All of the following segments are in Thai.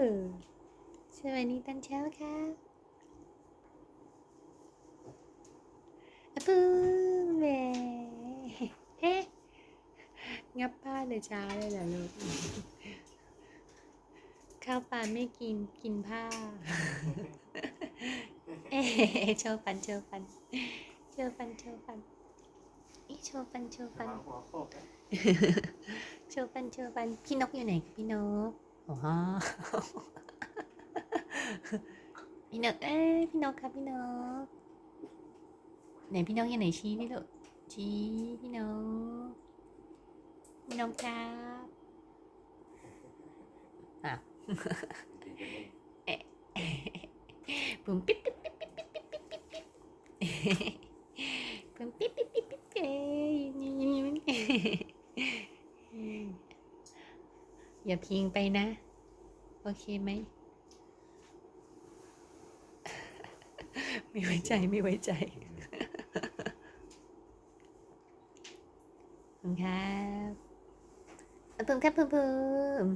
สวัสดีตอนเช้าครับอะปูแม่เฮ้งับผ้าแต่เช้าเลยเหรอลูก ข้าวปลาไม่กิน กินผ้า เอ๊โชว์ฟันโชว์ฟันโชว์ฟันโชว์ฟันอีโชว์ฟันโชว์ฟันโชว์ฟันโชว์ฟัน พี่นกอยู่ไหนพี่นก อ๋อพี่นกเอ้พี่นกครับพี่นกไหนพี่นกอยู่ไหนชี้นี่ลูกชี้พี่นกพี่นกครับอะปุ่มปิ๊บปิ๊บปิ๊บปิ๊บปิ๊บปิ๊บปิ๊บปิ๊บปิ๊บปุ่มปิ๊บปิ๊บปิ๊บปิ๊บเอ้ยนี่นี่นี่ อย่าพิงไปนะ โอเคไหม ไม่ไว้ใจไม่ไว้ใจขอบคุณครับขอบคุณครับเพิ่มเพิ่ม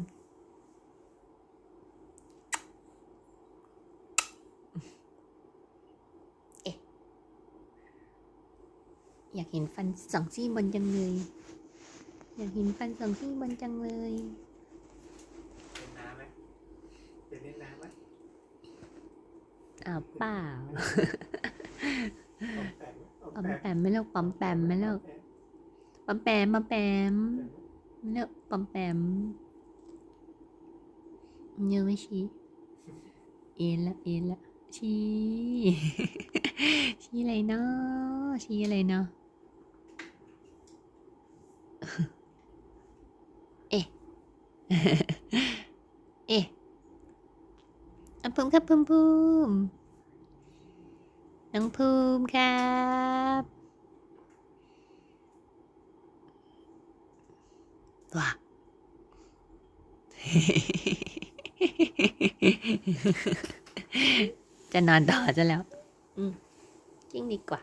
เอ๊ะอยากเห็นฟันสองซี่บนจังเลย อยากเห็นฟันสองซี่บนจังเลย เล่นน้ำไหมจะเล่นน้ำไหม อ้าวเปล่าเอาแปะเอาปอมแปมไม่เลิกปอมแปมไม่เลิกปอมแปมปอมแปมไม่เลิกปอมแปมเยอะไม่ชี้เอ็นละเอ็นละชี้ชี้อะไรเนาะชี้อะไรเนาะเอ๊ะ เอ๊ะ อะภูมิครับภูมิภูมิน้องภูมิครับว้าจะนอนต่อจะแล้ว อืมจริงดีกว่า